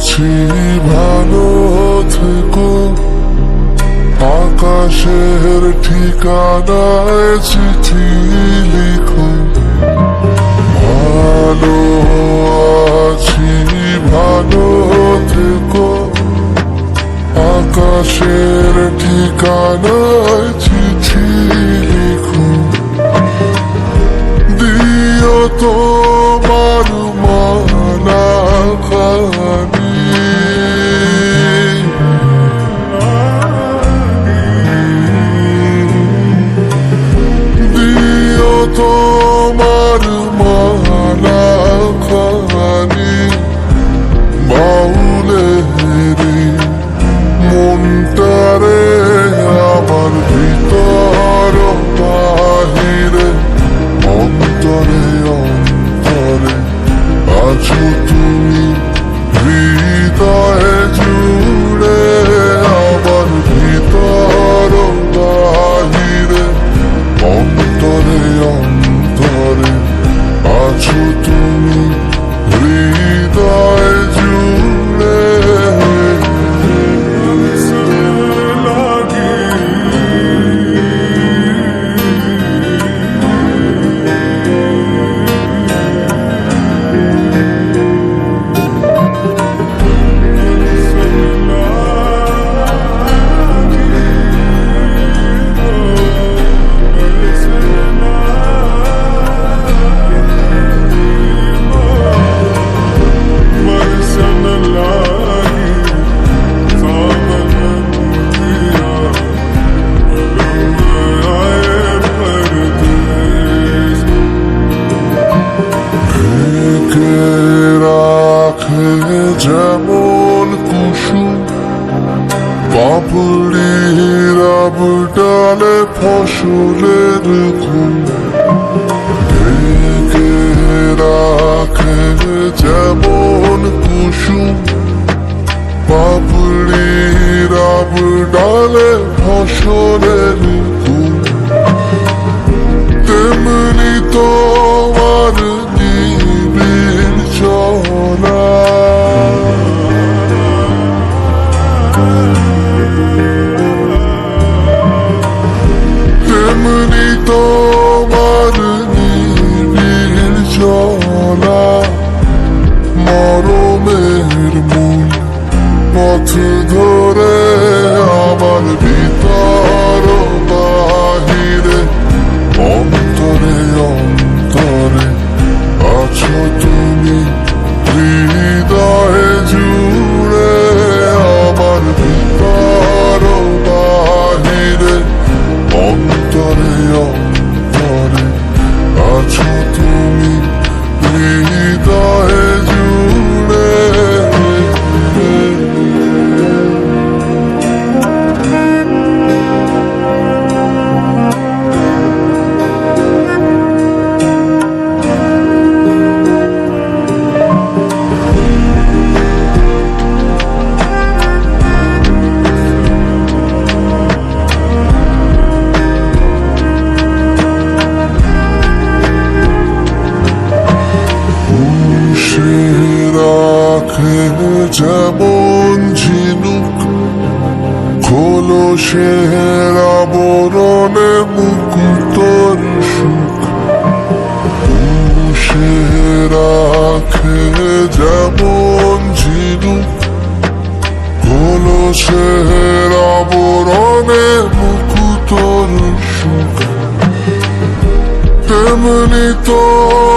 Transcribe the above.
আছি ভালো থেকো। আকাশের ঠিকানা আছি কে রাখে যেমন কুসুম পাপড়ির ডালে ফসলের ঘুম ঢেকে রাখে যেমন কুসুম পাপড়ির ডালে ফসলের ঘুম রাখে যেমন ঝিনুক খোলো সে আবরণে মুকুতর সুখ। সে রাখে যেমন ঝিনুক খোলো সে আবরণে মুকুতর সুখ। তেমনি তোমার